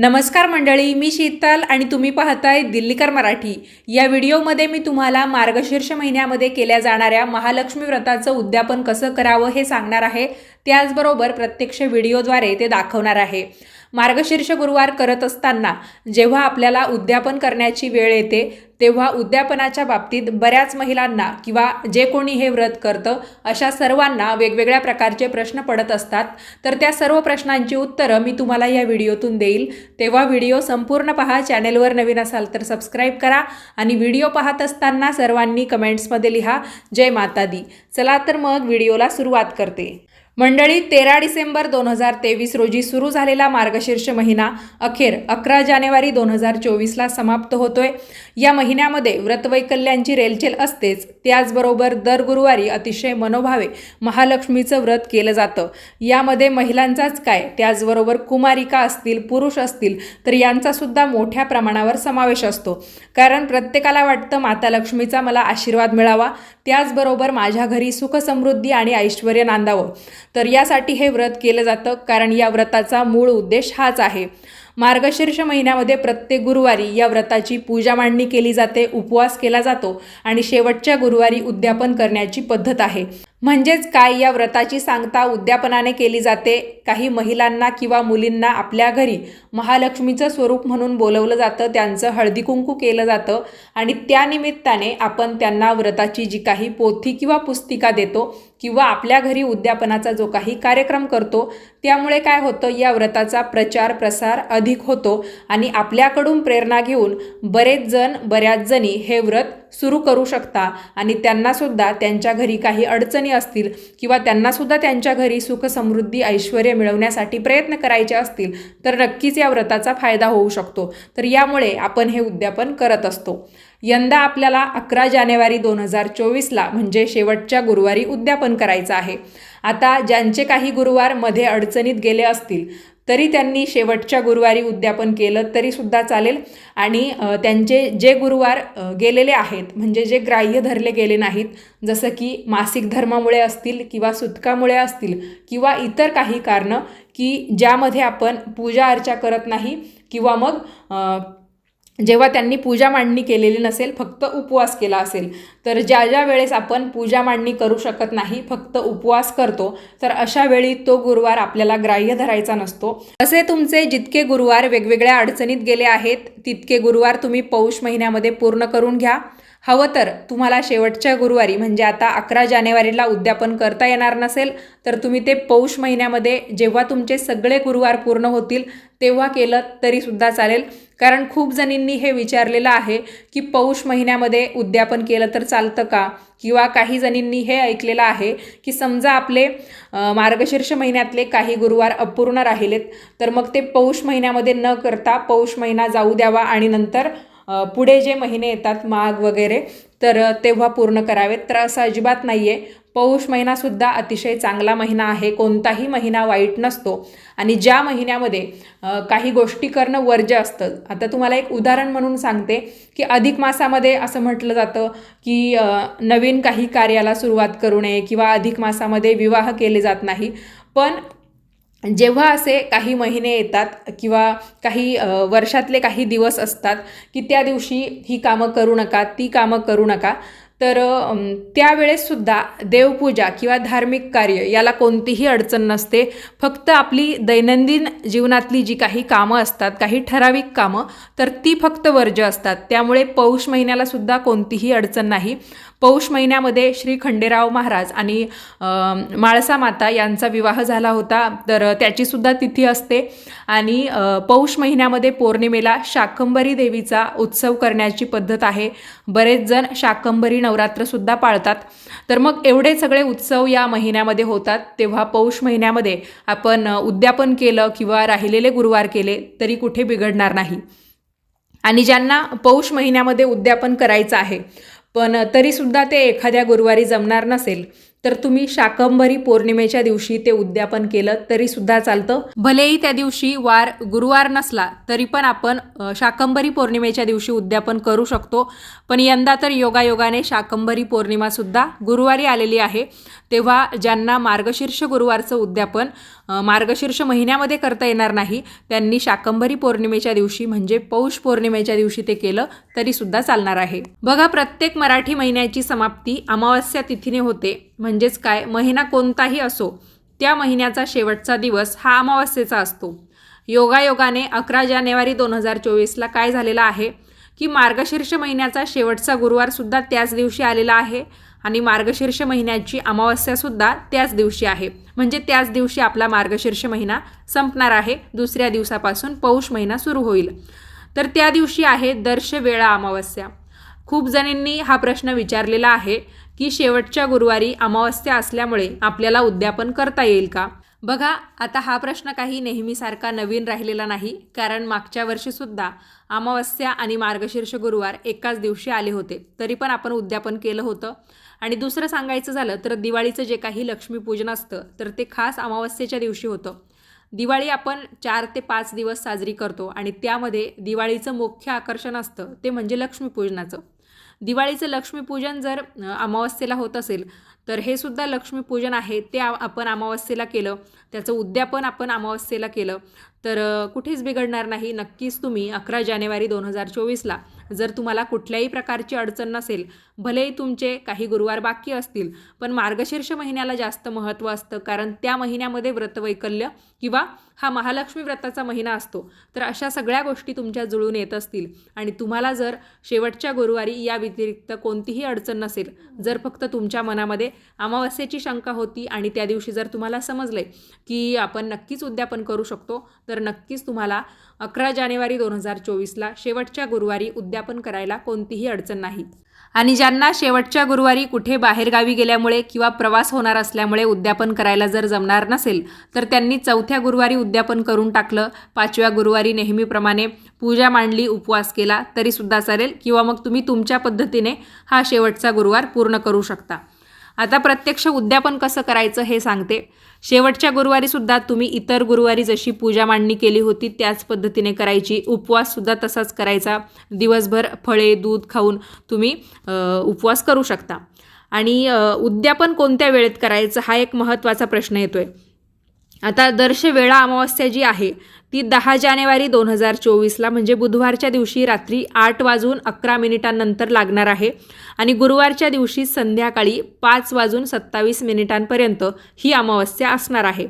नमस्कार मंडळी मी शीतल आणि तुम्ही पाहताय दिल्लीकर मराठी. या व्हिडिओमध्ये मी तुम्हाला मार्गशीर्ष महिन्यामध्ये केल्या जाणाऱ्या महालक्ष्मी व्रताचं उद्यापन कसं करावं हे सांगणार आहे. त्याचबरोबर प्रत्यक्ष व्हिडिओद्वारे ते दाखवणार आहे. मार्गशीर्ष गुरुवार करत असताना जेव्हा आपल्याला उद्यापन करण्याची वेळ येते तेव्हा उद्यापनाच्या बाबतीत बऱ्याच महिलांना किंवा जे कोणी हे व्रत करतं अशा सर्वांना वेगवेगळ्या प्रकारचे प्रश्न पडत असतात. तर त्या सर्व प्रश्नांची उत्तरं मी तुम्हाला या व्हिडिओतून देईल. तेव्हा व्हिडिओ संपूर्ण पहा चॅनेलवर नवीन असाल तर सबस्क्राईब करा आणि व्हिडिओ पाहत असताना सर्वांनी कमेंट्समध्ये लिहा. जय माता दी चला तर मग व्हिडिओला सुरुवात करते. मंडळी तेरा डिसेंबर दोन हजार तेवीस रोजी सुरू झालेला मार्गशीर्ष महिना अखेर अकरा जानेवारी दोन हजार चोवीसला समाप्त होतोय. या महिन्यामध्ये व्रतवैकल्यांची रेलचेल असतेच. त्याचबरोबर दर गुरुवारी अतिशय मनोभावे महालक्ष्मीचं व्रत केलं जातं. यामध्ये महिलांचाच काय? त्याचबरोबर कुमारिका असतील पुरुष असतील तर यांचासुद्धा मोठ्या प्रमाणावर समावेश असतो. कारण प्रत्येकाला वाटतं माता लक्ष्मीचा मला आशीर्वाद मिळावा. त्याचबरोबर माझ्या घरी सुख समृद्धी आणि ऐश्वर नांदावं. तर यासाठी हे व्रत केलं जातं कारण या व्रताचा मूळ उद्देश हाच आहे. मार्गशीर्ष महिन्यामध्ये प्रत्येक गुरुवारी या व्रताची पूजा मांडणी केली जाते उपवास केला जातो आणि शेवटच्या गुरुवारी उद्यापन करण्याची पद्धत आहे. म्हणजेच काय या व्रताची सांगता उद्यापनाने केली जाते? काही महिलांना किंवा मुलींना आपल्या घरी महालक्ष्मीचं स्वरूप म्हणून बोलवलं जातं त्यांचं हळदी कुंकू केलं जातं आणि त्यानिमित्ताने आपण त्यांना व्रताची जी काही पोथी किंवा पुस्तिका देतो किंवा आपल्या घरी उद्यापनाचा जो काही कार्यक्रम करतो त्यामुळे काय होतं या व्रताचा प्रचार प्रसार अधिक होतो आणि आपल्याकडून प्रेरणा घेऊन बरेच जण बऱ्याच जणी हे व्रत सुरू करू शकता. आणि त्यांनासुद्धा त्यांच्या घरी काही अडचणी असतील किंवा त्यांनासुद्धा त्यांच्या घरी सुख समृद्धी ऐश्वर मिळवण्यासाठी प्रयत्न करायचे असतील तर नक्कीच या व्रताचा फायदा होऊ शकतो. तर यामुळे आपण हे उद्यापन करत असतो. यंदा आपल्याला अकरा जानेवारी दोन हजार चोवीसला म्हणजे शेवटच्या गुरुवारी उद्यापन करायचं आहे. आता ज्यांचे काही गुरुवारमध्ये अडचणीत गेले असतील तरी त्यांनी शेवटच्या गुरुवारी उद्यापन केलं तरीसुद्धा चालेल. आणि त्यांचे जे गुरुवार गेलेले आहेत म्हणजे जे ग्राह्य धरले गेले नाहीत जसं की मासिक धर्मामुळे असतील किंवा सुतकामुळे असतील किंवा इतर काही कारणं की ज्यामध्ये आपण पूजा अर्चा करत नाही किंवा मग जेव्हा त्यांनी पूजा मांडणी केलेली नसेल फक्त उपवास केला असेल तर ज्या ज्या वेळेस आपण पूजा मांडणी करू शकत नाही फक्त उपवास करतो तर अशा वेळी तो गुरुवार आपल्याला ग्राह्य धरायचा नसतो. असे तुमचे जितके गुरुवार वेगवेगळ्या अडचणीत गेले आहेत तितके गुरुवार तुम्ही पौष महिन्यामध्ये पूर्ण करून घ्या. हवं तर तुम्हाला शेवटच्या गुरुवारी म्हणजे आता अकरा जानेवारीला उद्यापन करता येणार नसेल तर तुम्ही ते पौष महिन्यामध्ये जेव्हा तुमचे सगळे गुरुवार पूर्ण होतील तेव्हा केलं तरीसुद्धा चालेल. कारण खूप जणींनी हे विचारलेलं आहे की पौष महिन्यामध्ये उद्यापन केलं तर चालतं का? किंवा काही जणींनी हे ऐकलेलं आहे की समजा आपले मार्गशीर्ष महिन्यातले काही गुरुवार अपूर्ण राहिलेत तर मग ते पौष महिन्यामध्ये न करता पौष महिना जाऊ द्यावा आणि नंतर पुढे जे महिने येतात माघ वगैरे तर तेव्हा पूर्ण करावेत. तर असं अजिबात नाही आहे पौष महिनासुद्धा अतिशय चांगला महिना आहे. कोणताही महिना वाईट नसतो. आणि ज्या महिन्यामध्ये काही गोष्टी करणं वर्ज्य असतं. आता तुम्हाला एक उदाहरण म्हणून सांगते की अधिक मासामध्ये असं म्हटलं जातं की नवीन काही कार्याला सुरुवात करू नये किंवा अधिक मासामध्ये विवाह केले जात नाही. पण जेव्हा असे काही महिने येतात किंवा काही वर्षातले काही दिवस असतात की त्या दिवशी ही कामं करू नका ती कामं करू नका तर त्यावेळेससुद्धा देवपूजा किंवा धार्मिक कार्य याला कोणतीही अडचण नसते. फक्त आपली दैनंदिन जीवनातली जी काही कामं असतात काही ठराविक कामं तर ती फक्त वर्ज्य असतात. त्यामुळे पौष महिन्यालासुद्धा कोणतीही अडचण नाही. पौष महिन्यामध्ये श्री खंडेराव महाराज आणि माळसा माता यांचा विवाह झाला होता. तर त्याचीसुद्धा तिथी असते. आणि पौष महिन्यामध्ये पौर्णिमेला शाकंबरी देवीचा उत्सव करण्याची पद्धत आहे. बरेच जण शाकंबरी नवरात्रसुद्धा पाळतात. तर मग एवढे सगळे उत्सव या महिन्यामध्ये होतात. तेव्हा पौष महिन्यामध्ये आपण उद्यापन केलं किंवा राहिलेले गुरुवार केले तरी कुठे बिघडणार नाही. आणि ज्यांना पौष महिन्यामध्ये उद्यापन करायचं आहे पण तरीसुद्धा ते एखाद्या गुरुवारी जमणार नसेल. तर तुम्ही शाकंभरी पौर्णिमेच्या दिवशी ते उद्यापन केलं तरी सुद्धा चालतं. भलेही त्या दिवशी वार गुरुवार नसला तरी पण आपण शाकंभरी पौर्णिमेच्या दिवशी उद्यापन करू शकतो. पण यंदा तर योगायोगाने शाकंभरी पौर्णिमासुद्धा गुरुवारी आलेली आहे. तेव्हा ज्यांना मार्गशीर्ष गुरुवारचं उद्यापन मार्गशीर्ष महिन्यामध्ये करता येणार नाही त्यांनी शाकंभरी पौर्णिमेच्या दिवशी म्हणजे पौष पौर्णिमेच्या दिवशी ते केलं तरी सुद्धा चालणार आहे. बघा प्रत्येक मराठी महिन्याची समाप्ती अमावस्या तिथीने होते. म्हणजेच काय? महिना कोणताही असो त्या महिन्याचा शेवटचा दिवस हा अमावस्येचा असतो. योगायोगाने अकरा जानेवारी दोन हजार चोवीसला काय झालेलं आहे? की मार्गशीर्ष महिन्याचा शेवटचा गुरुवारसुद्धा त्याच दिवशी आलेला आहे आणि मार्गशीर्ष महिन्याची अमावस्यासुद्धा त्याच दिवशी आहे. म्हणजे त्याच दिवशी आपला मार्गशीर्ष महिना संपणार आहे. दुसऱ्या दिवसापासून पौष महिना सुरू होईल. तर त्या दिवशी आहे दर्श वेळा अमावस्या. खूप जणींनी हा प्रश्न विचारलेला आहे की शेवटच्या गुरुवारी अमावस्या असल्यामुळे आपल्याला उद्यापन करता येईल का? बघा आता हा प्रश्न काही नेहमीसारखा नवीन राहिलेला नाही कारण मागच्या वर्षीसुद्धा अमावस्या आणि मार्गशीर्ष गुरुवार एकाच दिवशी आले होते तरी पण आपण उद्यापन केलं होतं. आणि दुसरं सांगायचं झालं तर दिवाळीचं जे काही लक्ष्मीपूजन असतं तर ते खास अमावस्येच्या दिवशी होतं. दिवाळी आपण चार ते पाच दिवस साजरी करतो आणि त्यामध्ये दिवाळीचं मुख्य आकर्षण असतं ते म्हणजे लक्ष्मीपूजनाचं. दिवाळीचं लक्ष्मीपूजन जर अमावस्येला होत असेल तर हे सुद्धा लक्ष्मीपूजन आहे ते आपण अमावस्येला केलं. त्याचं उद्यापन आपण अमावस्येला केलं. तर कुठेच बिघडणार नाही. नक्कीच तुम्ही अकरा जानेवारी दोन हजार चोवीसला जर तुम्हाला कुठल्याही प्रकारची अडचण नसेल भलेही तुमचे काही गुरुवार बाकी असतील पण मार्गशीर्ष महिन्याला जास्त महत्त्व असतं कारण त्या महिन्यामध्ये व्रतवैकल्य किंवा हा महालक्ष्मी व्रताचा महिना असतो. तर अशा सगळ्या गोष्टी तुमच्या जुळून येत असतील. आणि तुम्हाला जर शेवटच्या गुरुवारी या व्यतिरिक्त कोणतीही अडचण नसेल जर फक्त तुमच्या मनामध्ये अमावस्येची शंका होती आणि त्या दिवशी जर तुम्हाला समजले की आपण नक्कीच उद्यापन करू शकतो तर नक्कीच तुम्हाला अकरा जानेवारी दोन हजार चोवीसला शेवटच्या गुरुवारी उद्यापन करायला कोणतीही अडचण नाही. आणि ज्यांना शेवटच्या गुरुवारी कुठे बाहेरगावी गेल्यामुळे किंवा प्रवास होणार असल्यामुळे उद्यापन करायला जर जमणार नसेल तर त्यांनी चौथ्या गुरुवारी उद्यापन करून टाकलं. पाचव्या गुरुवारी नेहमीप्रमाणे पूजा मांडली उपवास केला तरीसुद्धा चालेल. किंवा मग तुम्ही तुमच्या पद्धतीने हा शेवटचा गुरुवार पूर्ण करू शकता. आता प्रत्यक्ष उद्यापन कसं करायचं हे सांगते. शेवटच्या गुरुवारीसुद्धा तुम्ही इतर गुरुवारी जशी पूजा मांडणी केली होती त्याच पद्धतीने करायची. उपवाससुद्धा तसाच करायचा. दिवसभर फळे दूध खाऊन तुम्ही उपवास करू शकता. आणि उद्यापन कोणत्या वेळेत करायचं हा एक महत्त्वाचा प्रश्न येतो आहे आता दर्श वेळा अमावस्या जी आहे ती दहा जानेवारी दोन हजार चोवीसला म्हणजे बुधवारच्या दिवशी रात्री आठ वाजून अकरा मिनिटांनंतर लागणार आहे आणि गुरुवारच्या दिवशी संध्याकाळी पाच वाजून सत्तावीस मिनिटांपर्यंत ही अमावस्या असणार आहे.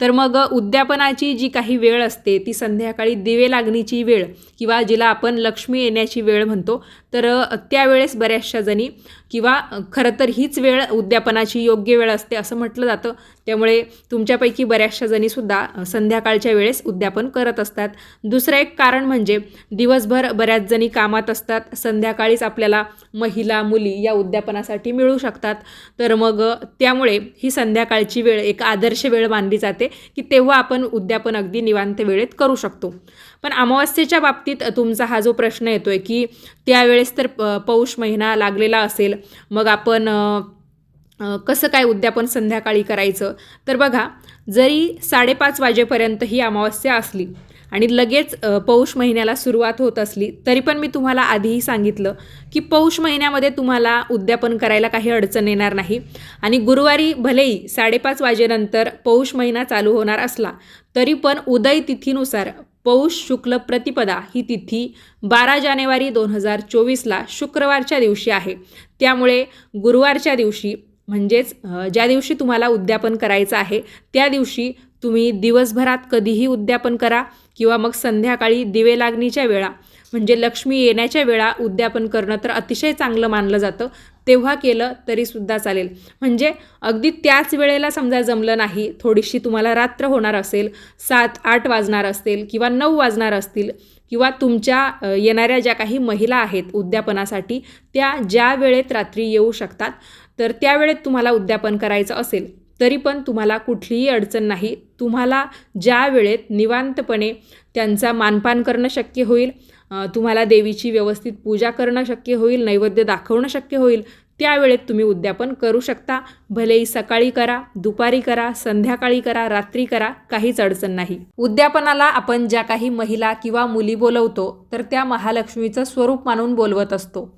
तर मग उद्यापनाची जी काही वेळ असते ती संध्याकाळी दिवे लागणीची वेळ किंवा जिला आपण लक्ष्मी येण्याची वेळ म्हणतो तर त्यावेळेस बऱ्याचशा जणी किंवा खरं तर हीच वेळ उद्यापनाची योग्य वेळ असते असं म्हटलं जातं. त्यामुळे तुमच्यापैकी बऱ्याचशा जणीसुद्धा संध्याकाळच्या वेळेस उद्यापन करत असतात. दुसरं एक कारण म्हणजे दिवसभर बऱ्याच जणी कामात असतात. संध्याकाळीच आपल्याला महिला मुली या उद्यापनासाठी मिळू शकतात. तर मग त्यामुळे ही संध्याकाळची वेळ एक आदर्श वेळ मानली जाते की तेव्हा आपण उद्यापन अगदी निवांत वेळेत करू शकतो. पण अमावस्येच्या बाबतीत तुमचा हा जो प्रश्न येतोय की त्यावेळेस तर पौष महिना लागलेला असेल मग आपण कसं काय उद्यापन संध्याकाळी करायचं? तर बघा जरी साडेपाच वाजेपर्यंत ही अमावस्या असली आणि लगेच पौष महिन्याला सुरुवात होत असली तरी पण मी तुम्हाला आधीही सांगितलं की पौष महिन्यामध्ये तुम्हाला उद्यापन करायला काही अडचण येणार नाही. आणि गुरुवारी भलेही साडेपाच वाजेनंतर पौष महिना चालू होणार असला तरी पण उदय तिथीनुसार पौष शुक्ल प्रतिपदा ही तिथी बारा जानेवारी दोन हजार चोवीसला शुक्रवारच्या दिवशी आहे. त्यामुळे गुरुवारच्या दिवशी म्हणजेच ज्या दिवशी तुम्हाला उद्यापन करायचं आहे त्या दिवशी तुम्ही दिवसभरात कधीही उद्यापन करा किंवा मग संध्याकाळी दिवे लागणीच्या वेळा म्हणजे लक्ष्मी येण्याच्या वेळा उद्यापन करणं तर अतिशय चांगलं मानलं जातं. तेव्हा केलं तरीसुद्धा चालेल. म्हणजे अगदी त्याच वेळेला समजा जमलं नाही थोडीशी तुम्हाला रात्र होणार असेल सात आठ वाजणार असतील किंवा नऊ वाजणार असतील किंवा तुमच्या येणाऱ्या ज्या काही महिला आहेत उद्यापनासाठी त्या ज्या वेळेत रात्री येऊ शकतात तर त्यावेळेत तुम्हाला उद्यापन करायचं असेल तरी पण तुम्हाला कुठलीही अडचण नाही. तुम्हाला ज्या वेळेत निवांतपणे त्यांचा मानपान करणं शक्य होईल तुम्हाला देवीची व्यवस्थित पूजा करणं शक्य होईल नैवेद्य दाखवणं शक्य होईल त्यावेळेत तुम्ही उद्यापन करू शकता. भलेही सकाळी करा दुपारी करा संध्याकाळी करा रात्री करा काहीच अडचण नाही. उद्यापनाला आपण ज्या काही महिला किंवा मुली बोलवतो तर त्या महालक्ष्मीचं स्वरूप मानून बोलवत असतो.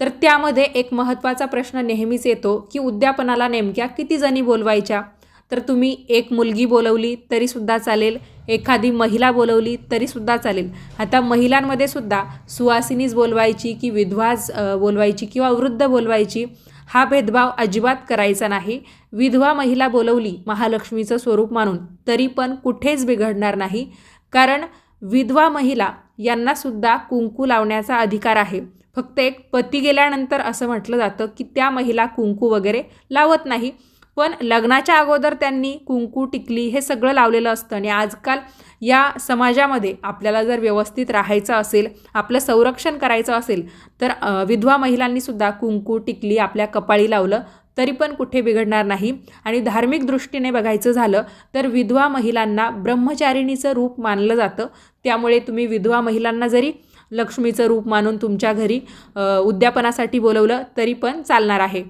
तर त्यामध्ये एक महत्त्वाचा प्रश्न नेहमीच येतो की उद्यापनाला नेमक्या किती जणी बोलवायच्या? तर तुम्ही एक मुलगी बोलवली तरीसुद्धा चालेल. एखादी महिला बोलवली तरीसुद्धा चालेल. आता महिलांमध्ये सुद्धा सुवासिनीच बोलवायची की विधवाच बोलवायची किंवा वृद्ध बोलवायची हा भेदभाव अजिबात करायचा नाही. विधवा महिला बोलवली महालक्ष्मीचं स्वरूप मानून तरी पण कुठेच बिघडणार नाही. कारण विधवा महिला यांनासुद्धा कुंकू लावण्याचा अधिकार आहे. फक्त एक पती गेल्यानंतर असं म्हटलं जातं की त्या महिला कुंकू वगैरे लावत नाही. पण लग्नाच्या अगोदर त्यांनी कुंकू टिकली हे सगळं लावलेलं असतं. आणि आजकाल या समाजामध्ये आपल्याला जर व्यवस्थित राहायचं असेल आपलं संरक्षण करायचं असेल तर विधवा महिलांनीसुद्धा कुंकू टिकली आपल्या कपाळी लावलं तरी पण कुठे बिघडणार नाही. आणि धार्मिक दृष्टीने बघायचं झालं तर विधवा महिलांना ब्रह्मचारिणीचं रूप मानलं जातं. त्यामुळे तुम्ही विधवा महिलांना जरी लक्ष्मीचं रूप मानून तुमच्या घरी उद्यापनासाठी बोलवलं तरी पण चालणार आहे.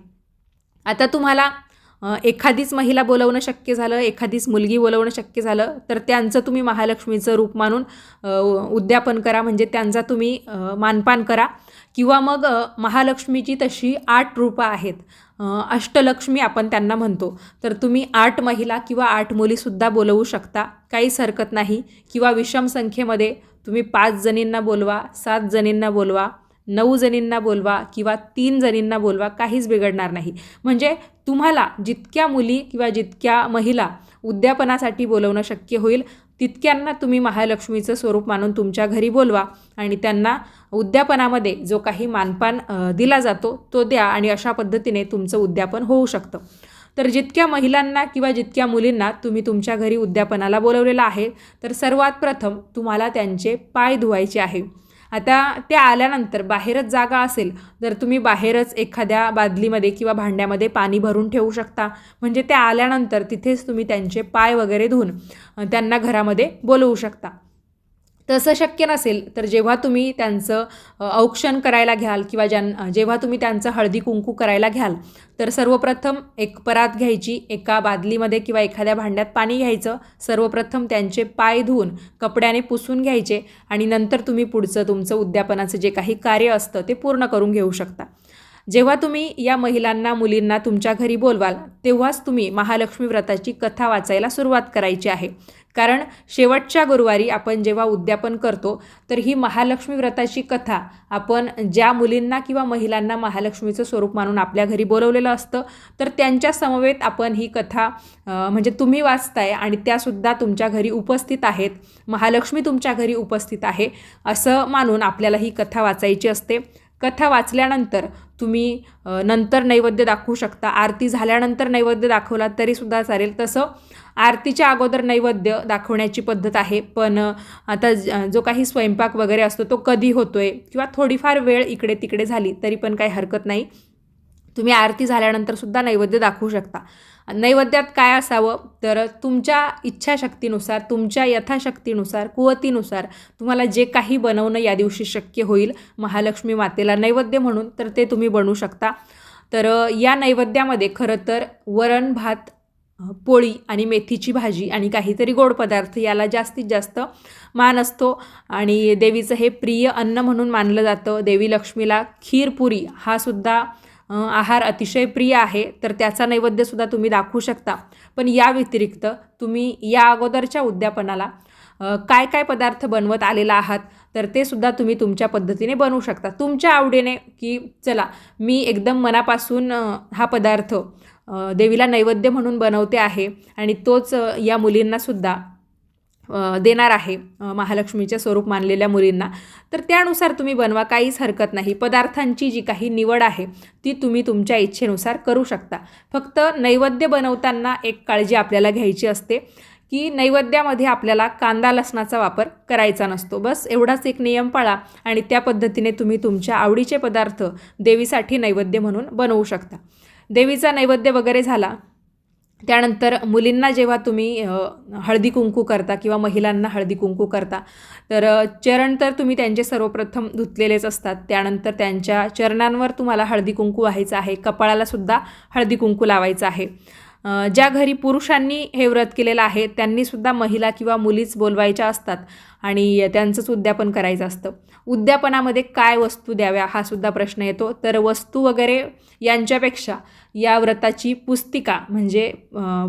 आता तुम्हाला एखादीच महिला बोलवणं शक्य झालं एखादीच मुलगी बोलवणं शक्य झालं तर त्यांचं तुम्ही महालक्ष्मीचं रूप मानून उद्यापन करा म्हणजे त्यांचा तुम्ही मानपान करा. किंवा मग महालक्ष्मीची तशी आठ रूपं आहेत. अष्टलक्ष्मी आपण त्यांना म्हणतो. तर तुम्ही आठ महिला किंवा आठ मुलीसुद्धा बोलवू शकता. काहीच हरकत नाही. किंवा विषम संख्येमध्ये तुम्ही पाच जणींना बोलवा सात जणींना बोलवा. नऊ जणींना बोलवा किंवा तीन जणींना बोलवा काहीच बिघडणार नाही. म्हणजे तुम्हाला जितक्या मुली किंवा जितक्या महिला उद्यापनासाठी बोलवणं शक्य होईल तितक्यांना तुम्ही महालक्ष्मीचं स्वरूप मानून तुमच्या घरी बोलवा आणि त्यांना उद्यापनामध्ये जो काही मानपान दिला जातो तो द्या आणि अशा पद्धतीने तुमचं उद्यापन होऊ शकतं. तर जितक्या महिलांना किंवा जितक्या मुलींना तुम्ही तुमच्या घरी उद्यापनाला बोलवलेलं आहे तर सर्वात प्रथम तुम्हाला त्यांचे पाय धुवायचे आहे. आता त्या आल्यानंतर बाहेरच जागा असेल तर तुम्ही बाहेरच एखाद्या बादलीमध्ये किंवा भांड्यामध्ये पाणी भरून ठेवू शकता. म्हणजे त्या आल्यानंतर तिथेच तुम्ही त्यांचे पाय वगैरे धुवून त्यांना घरामध्ये बोलवू शकता. तसं शक्य नसेल तर जेव्हा तुम्ही त्यांचं औक्षण करायला घ्याल किंवा ज्यां जेव्हा तुम्ही त्यांचं हळदी कुंकू करायला घ्याल तर सर्वप्रथम एक परात घ्यायची एका बादलीमध्ये किंवा एखाद्या भांड्यात पाणी घ्यायचं सर्वप्रथम त्यांचे पाय धुवून कपड्याने पुसून घ्यायचे आणि नंतर तुम्ही पुढचं तुमचं उद्यापनाचं जे काही कार्य असतं ते पूर्ण करून घेऊ शकता. जेव्हा तुम्ही या महिलांना मुलींना तुमच्या घरी बोलवाल तेव्हाच तुम्ही महालक्ष्मी व्रताची कथा वाचायला सुरुवात करायची आहे. कारण शेवटच्या गुरुवारी आपण जेव्हा उद्यापन करतो तर ही महालक्ष्मी व्रताची कथा आपण ज्या मुलींना किंवा महिलांना महालक्ष्मीचं स्वरूप मानून आपल्या घरी बोलवलेलं असतं तर त्यांच्या समवेत आपण ही कथा म्हणजे तुम्ही वाचताय आणि त्यासुद्धा तुमच्या घरी उपस्थित आहेत. महालक्ष्मी तुमच्या घरी उपस्थित आहे असं मानून आपल्याला ही कथा वाचायची असते. कथा वाचल्यानंतर तुम्ही नंतर नैवेद्य दाखवू शकता. आरती झाल्यानंतर नैवेद्य दाखवला तरीसुद्धा चालेल. तसं आरतीच्या अगोदर नैवेद्य दाखवण्याची पद्धत आहे. पण आता ज- जो काही स्वयंपाक वगैरे असतो तो कधी होतो आहे किंवा थोडीफार वेळ इकडे तिकडे झाली तरी पण काही हरकत नाही. तुम्ही आरती झाल्यानंतर सुद्धा नैवेद्य दाखवू शकता. नैवेद्यात काय असावं? तर तुमच्या इच्छाशक्तीनुसार तुमच्या यथाशक्तीनुसार कुवतीनुसार तुम्हाला जे काही बनवणं या दिवशी शक्य होईल महालक्ष्मी मातेला नैवेद्य म्हणून तर ते तुम्ही बनवू शकता. तर या नैवेद्यामध्ये खरं तर वरण भात पोळी आणि मेथीची भाजी आणि काहीतरी गोड पदार्थ याला जास्तीत जास्त मान असतो. आणि देवीचं हे प्रिय अन्न म्हणून मानलं जातं. देवी लक्ष्मीला खीरपुरी हा सुद्धा आहार अतिशय प्रिय आहे तर त्याचा नैवेद्यसुद्धा तुम्ही दाखवू शकता. पण या व्यतिरिक्त तुम्ही या अगोदरच्या उद्यापनाला काय काय पदार्थ बनवत आलेला आहात तर ते सुद्धा तुम्ही तुमच्या पद्धतीने बनवू शकता. तुमच्या आवडीने की चला मी एकदम मनापासून हा पदार्थ देवीला नैवेद्य म्हणून बनवते आहे आणि तोच या मुलींनासुद्धा देणार आहे महालक्ष्मीचे स्वरूप मानलेल्या मुलींना. तर त्यानुसार तुम्ही बनवा काहीच हरकत नाही. पदार्थांची जी काही निवड आहे ती तुम्ही तुमच्या इच्छेनुसार करू शकता. फक्त नैवेद्य बनवताना एक काळजी आपल्याला घ्यायची असते की नैवेद्यामध्ये आपल्याला कांदा लसणाचा वापर करायचा नसतो. बस एवढाच एक नियम पाळा आणि त्या पद्धतीने तुम्ही तुमच्या आवडीचे पदार्थ देवीसाठी नैवेद्य म्हणून बनवू शकता. देवीचा नैवेद्य वगैरे झाला त्यानंतर मुलींना जेव्हा तुम्ही हळदी कुंकू करता किंवा महिलांना हळदी कुंकू करता तर चरण तर तुम्ही त्यांचे सर्वप्रथम धुतलेलेच असतात. त्यानंतर त्यांच्या चरणांवर तुम्हाला हळदी कुंकू व्हायचं आहे. कपाळाला सुद्धा हळदी कुंकू लावायचं आहे. ज्या घरी पुरुषांनी हे व्रत केलेलं आहे त्यांनीसुद्धा महिला किंवा मुलीच बोलवायच्या असतात आणि त्यांचंच उद्यापन करायचं असतं. उद्यापनामध्ये काय वस्तू द्याव्या हा सुद्धा प्रश्न येतो. तर वस्तू वगैरे यांच्यापेक्षा या व्रताची पुस्तिका म्हणजे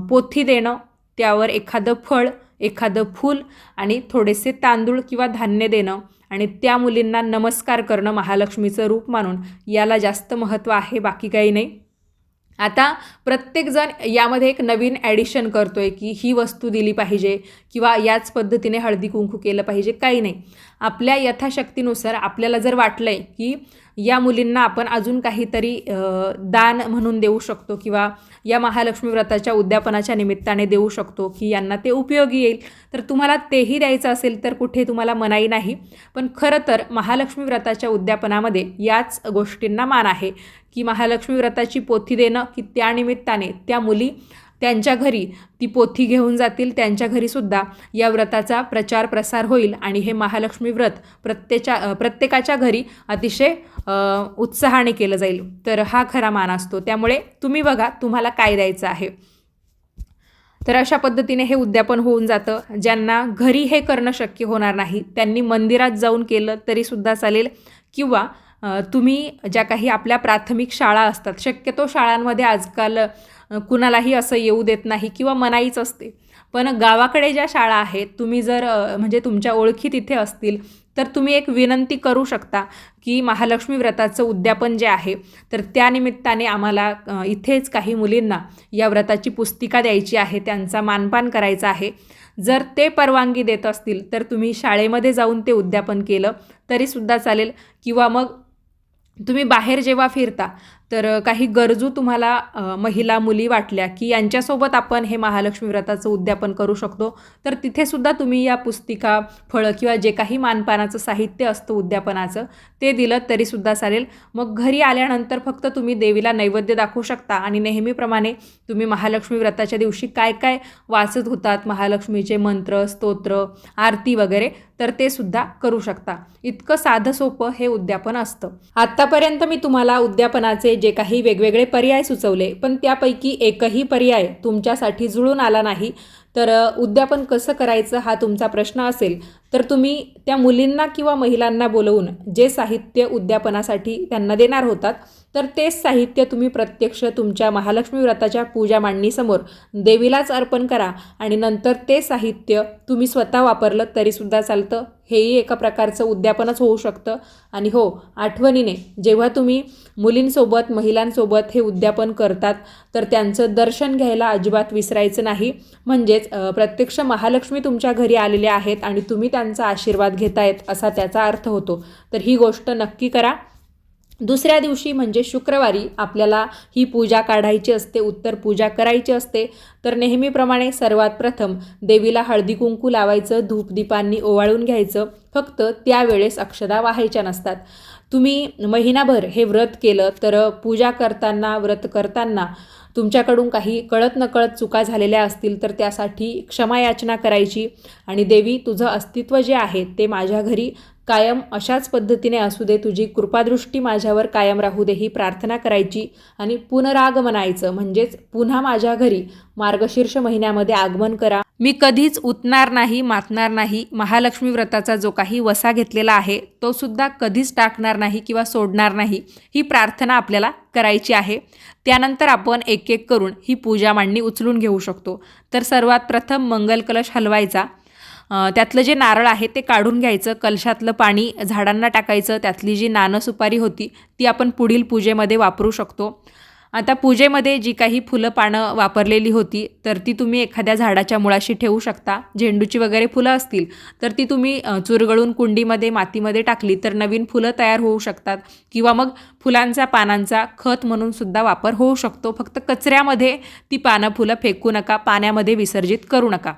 पोथी देणं त्यावर एखादं फळ एखादं फूल आणि थोडेसे तांदूळ किंवा धान्य देणं आणि त्या मुलींना नमस्कार करणं महालक्ष्मीचं रूप मानून याला जास्त महत्त्व आहे बाकी काही नाही. आता प्रत्येकजण यामध्ये एक नवीन ॲडिशन करतो आहे की ही वस्तू दिली पाहिजे किंवा याच पद्धतीने हळदी कुंकू केलं पाहिजे काही नाही. आपल्या यथाशक्तीनुसार आपल्याला जर वाटलं आहे की या मुलींना आपण अजून काहीतरी दान म्हणून देऊ शकतो किंवा या महालक्ष्मी व्रताच्या उद्यापनाच्या निमित्ताने देऊ शकतो की यांना ते उपयोगी येईल तर तुम्हाला तेही द्यायचं असेल तर कुठे तुम्हाला मनाई नाही. पण खरं तर महालक्ष्मी व्रताच्या उद्यापनामध्ये याच गोष्टींना मान आहे. की महालक्ष्मी व्रताची पोथी देणं की त्यानिमित्ताने त्या मुली त्यांच्या घरी ती पोथी घेऊन जातील. त्यांच्या घरीसुद्धा या व्रताचा प्रचार प्रसार होईल आणि हे महालक्ष्मी व्रत प्रत्येच्या प्रत्येकाच्या घरी अतिशय उत्साहाने केलं जाईल. तर हा खरा मान असतो. त्यामुळे तुम्ही बघा तुम्हाला काय द्यायचं आहे. तर अशा पद्धतीने हे उद्यापन होऊन जातं. ज्यांना घरी हे करणं शक्य होणार नाही त्यांनी मंदिरात जाऊन केलं तरीसुद्धा चालेल. किंवा तुम्ही ज्या काही आपल्या प्राथमिक शाळा असतात शक्यतो शाळांमध्ये आजकाल कुणालाही असं येऊ देत नाही किंवा मनाईच असते. पण गावाकडे ज्या शाळा आहेत तुम्ही जर म्हणजे तुमच्या ओळखी तिथे असतील तर तुम्ही एक विनंती करू शकता की महालक्ष्मी व्रताचं उद्यापन जे आहे तर त्यानिमित्ताने आम्हाला इथेच काही मुलींना या व्रताची पुस्तिका द्यायची आहे त्यांचा मानपान करायचा आहे. जर ते परवानगी देत असतील तर तुम्ही शाळेमध्ये जाऊन ते उद्यापन केलं तरीसुद्धा चालेल. किंवा मग तुम्ही बाहेर जेव्हा फिरता तर काही गरजू तुम्हाला महिला मुली वाटल्या की यांच्यासोबत आपण हे महालक्ष्मी व्रताचं उद्यापन करू शकतो. तर तिथेसुद्धा तुम्ही या पुस्तिका फळं किंवा जे काही मानपानाचं साहित्य असतं उद्यापनाचं ते दिलं तरीसुद्धा चालेल. मग घरी आल्यानंतर फक्त तुम्ही देवीला नैवेद्य दाखवू शकता आणि नेहमीप्रमाणे तुम्ही महालक्ष्मी व्रताच्या दिवशी काय काय वाचत होतात महालक्ष्मीचे मंत्र स्तोत्र आरती वगैरे तर ते सुद्धा करू शकता. इतकं साधं सोपं हे उद्यापन असतं. आत्तापर्यंत मी तुम्हाला उद्यापनाचे जे काही वेगवेगळे पर्याय सुचवले पण त्यापैकी एकही पर्याय तुमच्यासाठी जुळून आला नाही. तर उद्यापन कसं करायचं हा तुमचा प्रश्न असेल तर तुम्ही त्या मुलींना किंवा महिलांना बोलवून जे साहित्य उद्यापनासाठी त्यांना देणार होतात तर तेच साहित्य तुम्ही प्रत्यक्ष तुमच्या महालक्ष्मी व्रताच्या पूजा मांडणीसमोर देवीलाच अर्पण करा आणि नंतर ते साहित्य तुम्ही स्वतः वापरलं तरीसुद्धा चालतं. हेही एका प्रकारचं उद्यापनच होऊ शकतं. आणि हो आठवणीने जेव्हा तुम्ही मुलींसोबत महिलांसोबत हे उद्यापन करतात तर त्यांचं दर्शन घ्यायला अजिबात विसरायचं नाही. म्हणजेच प्रत्यक्ष महालक्ष्मी तुमच्या घरी आलेल्या आहेत आणि तुम्ही त्यांचा आशीर्वाद घेतायत असा त्याचा अर्थ होतो. तर ही गोष्ट नक्की करा. दुसऱ्या दिवशी म्हणजे शुक्रवारी आपल्याला ही पूजा काढायची असते उत्तर पूजा करायची असते. तर नेहमीप्रमाणे सर्वात प्रथम देवीला हळदी कुंकू लावायचं धूपदीपांनी ओवाळून घ्यायचं. फक्त त्यावेळेस अक्षदा वाहायच्या नसतात. तुम्ही महिनाभर हे व्रत केलं तर पूजा करताना व्रत करताना तुमच्याकडून काही कळत नकळत चुका झालेल्या असतील तर त्यासाठी क्षमायाचना करायची. आणि देवी तुझं अस्तित्व जे आहे ते माझ्या घरी कायम अशाच पद्धतीने असू दे तुझी कृपादृष्टी माझ्यावर कायम राहू दे ही प्रार्थना करायची आणि पुनरागमनायचं. म्हणजेच पुन्हा माझ्या घरी मार्गशीर्ष महिन्यामध्ये आगमन करा. मी कधीच उतणार नाही मातणार नाही. महालक्ष्मी व्रताचा जो काही वसा घेतलेला आहे तो सुद्धा कधीच टाकणार नाही किंवा सोडणार नाही. ही प्रार्थना आपल्याला करायची आहे. त्यानंतर आपण एक एक करून ही पूजा मांडणी उचलून घेऊ शकतो. तर सर्वात प्रथम मंगल कलश हलवायचा. त्यातलं जे नारळ आहे ते काढून घ्यायचं कलशातलं पाणी झाडांना टाकायचं त्यातली जी नाणं सुपारी होती ती आपण पुढील पूजेमध्ये वापरू शकतो. आता पूजेमध्ये जी काही फुलं पानं वापरलेली होती तर ती तुम्ही एखाद्या झाडाच्या मुळाशी ठेवू शकता. झेंडूची वगैरे फुलं असतील तर ती तुम्ही चुरगळून कुंडीमध्ये मातीमध्ये टाकली तर नवीन फुलं तयार होऊ शकतात. किंवा मग फुलांचा पानांचा खत म्हणून सुद्धा वापर होऊ शकतो. फक्त कचऱ्यामध्ये ती पानं फुलं फेकू नका पाण्यामध्ये विसर्जित करू नका.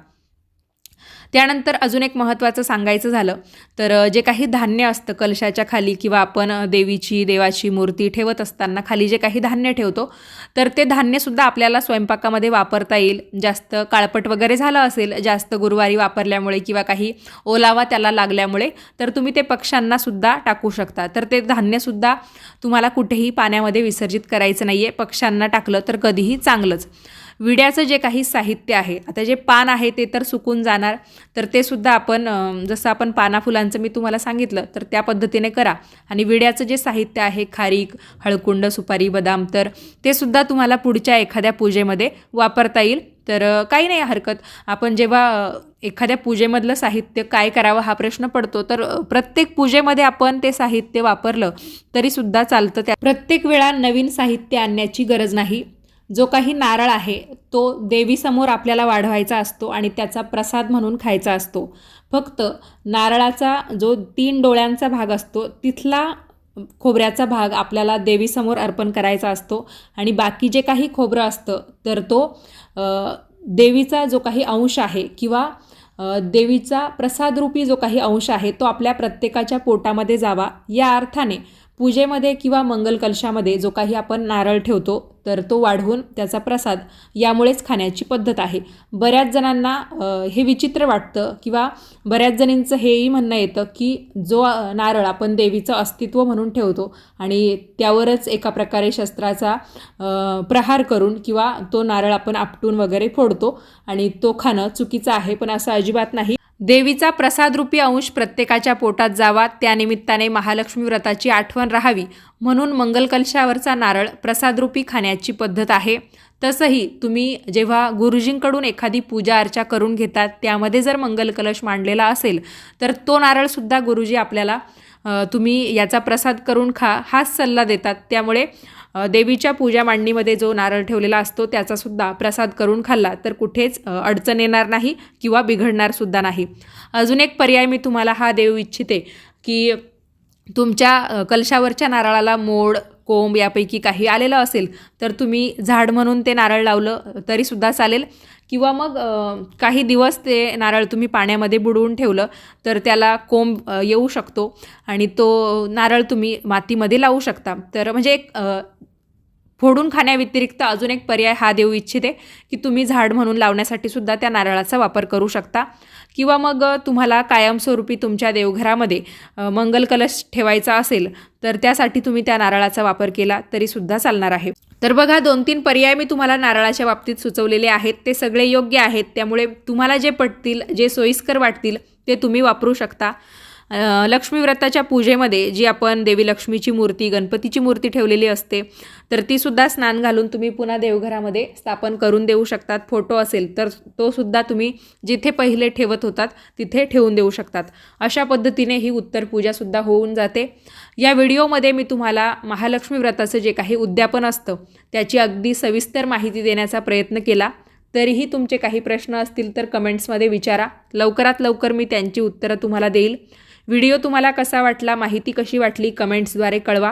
त्यानंतर अजून एक महत्त्वाचं सांगायचं झालं तर जे काही धान्य असतं कलशाच्या खाली किंवा आपण देवीची देवाची मूर्ती ठेवत असताना खाली जे काही धान्य ठेवतो तर ते धान्यसुद्धा आपल्याला स्वयंपाकामध्ये वापरता येईल. जास्त काळपट वगैरे झालं असेल जास्त गुरुवारी वापरल्यामुळे किंवा काही ओलावा त्याला लागल्यामुळे तर तुम्ही ते पक्ष्यांना सुद्धा टाकू शकता. तर ते धान्यसुद्धा तुम्हाला कुठेही पाण्यामध्ये विसर्जित करायचं नाही आहे पक्ष्यांना टाकलं तर कधीही चांगलंच. विड्याचं जे काही साहित्य आहे आता जे पान आहे ते तर सुकून जाणार तर ते सुद्धा आपण जसं आपण पाना फुलांचं मी तुम्हाला सांगितलं तर त्या पद्धतीने करा. आणि विड्याचं जे साहित्य आहे खारीक हळकुंड सुपारी बदाम तर ते सुद्धा तुम्हाला पुढच्या एखाद्या पूजेमध्ये वापरता येईल. तर काही नाही हरकत. आपण जेव्हा एखाद्या पूजेमधलं साहित्य काय करावं हा प्रश्न पडतो तर प्रत्येक पूजेमध्ये आपण ते साहित्य वापरलं तरीसुद्धा चालतं त्या प्रत्येक वेळा नवीन साहित्य आणण्याची गरज नाही. जो काही नारळ आहे तो देवीसमोर आपल्याला वाढवायचा असतो आणि त्याचा प्रसाद म्हणून खायचा असतो. फक्त नारळाचा जो तीन डोळ्यांचा भाग असतो तिथला खोबऱ्याचा भाग आपल्याला देवीसमोर अर्पण करायचा असतो आणि बाकी जे काही खोबरं असतं तर तो देवीचा जो काही अंश आहे किंवा देवीचा प्रसादरूपी जो काही अंश आहे तो आपल्या प्रत्येकाच्या पोटामध्ये जावा या अर्थाने पूजेमध्ये किंवा मंगल कलशामध्ये जो काही आपण नारळ ठेवतो तर तो वाढवून त्याचा प्रसाद यामुळेच खाण्याची पद्धत आहे. बऱ्याच जणांना हे विचित्र वाटतं किंवा बऱ्याच जणींचं हेही म्हणणं येतं की जो नारळ आपण देवीचं अस्तित्व म्हणून ठेवतो आणि त्यावरच एका प्रकारे शस्त्राचा प्रहार करून किंवा तो नारळ आपण आपटून वगैरे फोडतो आणि तो खाणं चुकीचं आहे पण असं अजिबात नाही. देवीचा प्रसादरूपी अंश प्रत्येकाच्या पोटात जावा त्यानिमित्ताने महालक्ष्मी व्रताची आठवण राहावी म्हणून मंगलकलशावरचा नारळ प्रसादरूपी खाण्याची पद्धत आहे. तसंही तुम्ही जेव्हा गुरुजींकडून एखादी पूजा अर्चा करून घेतात त्यामध्ये जर मंगलकलश मांडलेला असेल तर तो नारळसुद्धा गुरुजी आपल्याला तुम्ही याचा प्रसाद करून खा हाच सल्ला देतात. त्यामुळे देवीच्या पूजा मांडणीमध्ये जो नारळ ठेवलेला असतो त्याचासुद्धा प्रसाद करून खाल्ला तर कुठेच अडचण येणार नाही किंवा बिघडणारसुद्धा नाही. अजून एक पर्याय मी तुम्हाला हा देऊ इच्छिते की तुमच्या कलशावरच्या नारळाला मोड कोंब यापैकी काही आलेलं असेल तर तुम्ही झाड म्हणून ते नारळ लावलं तरीसुद्धा चालेल. किंवा मग काही दिवस ते नारळ तुम्ही पाण्यामध्ये बुडवून ठेवलं तर त्याला कोंब येऊ शकतो. आणि तो नारळ तुम्ही मातीमध्ये लावू शकता. तर म्हणजे एक फोडून खाण्याव्यतिरिक्त अजून एक पर्याय हा देऊ इच्छिते की तुम्ही झाड म्हणून लावण्यासाठी सुद्धा त्या नारळाचा वापर करू शकता. किंवा मग तुम्हाला कायमस्वरूपी तुमच्या देवघरामध्ये मंगल कलश ठेवायचा असेल तर त्यासाठी तुम्ही त्या नारळाचा वापर केला तरीसुद्धा चालणार आहे. तर बघा दोन तीन पर्याय मी तुम्हाला नारळाच्या बाबतीत सुचवलेले आहेत. ते सगळे योग्य आहेत. त्यामुळे तुम्हाला जे पटतील जे सोयीस्कर वाटतील ते तुम्ही वापरू शकता. लक्ष्मी व्रताच्या पूजेमध्ये जी आपण देवी लक्ष्मीची मूर्ती गणपतीची मूर्ती ठेवलेली असते तर तीसुद्धा स्नान घालून तुम्ही पुन्हा देवघरामध्ये स्थापन करून देऊ शकतात. फोटो असेल तर तो सुद्धा तुम्ही जिथे पहिले ठेवत होतात तिथे ठेवून देऊ शकतात. अशा पद्धतीने ही उत्तर पूजासुद्धा होऊन जाते. या व्हिडिओमध्ये मी तुम्हाला महालक्ष्मी व्रताचं जे काही उद्यापन असतं त्याची अगदी सविस्तर माहिती देण्याचा प्रयत्न केला. तरीही तुमचे काही प्रश्न असतील तर कमेंट्समध्ये विचारा. लवकरात लवकर मी त्यांची उत्तरं तुम्हाला देईल. व्हिडिओ तुम्हाला कसा वाटला माहिती कशी वाटली कमेंट्सद्वारे कळवा.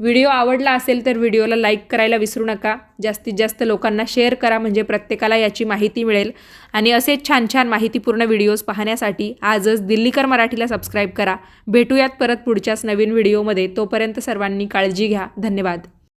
व्हिडिओ आवडला असेल तर व्हिडिओला लाईक करायला विसरू नका. जास्तीत जास्त लोकांना शेअर करा म्हणजे प्रत्येकाला याची माहिती मिळेल. आणि असेच छान छान माहितीपूर्ण व्हिडिओज पाहण्यासाठी आजच दिल्लीकर मराठीला सबस्क्राईब करा. भेटूयात परत पुढच्याच नवीन व्हिडिओमध्ये. तोपर्यंत सर्वांनी काळजी घ्या. धन्यवाद.